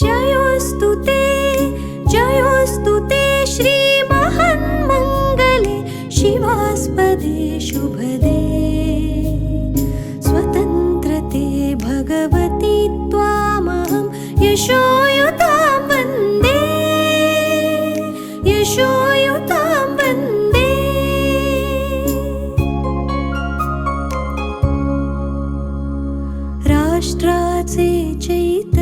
जयोस्तुते, जयोस्तुते, जयोऽस्तु ते शिवास्पदे शुभदे स्वतन्त्रते भगवति त्वां यशोयुतां वन्दे यशोयुता वन्दे चैत्र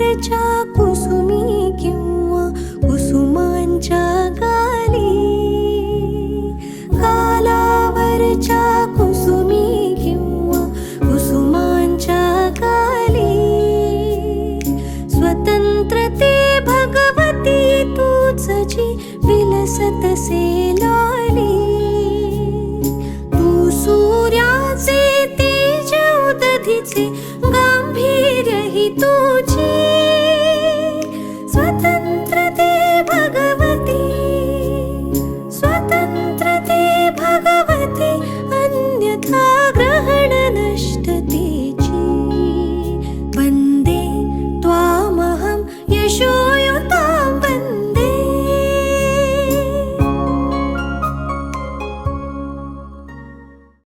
वरच्या कुसुमी किंवा कुसुमांच्या गाली कालावरच्या कुसुमी किंवा कुसुमांच्या गाली स्वतंत्रते भगवती तुझी विलसतसे लाली तू सूर्याचे तेज उदधीचे गांभीर्यही तू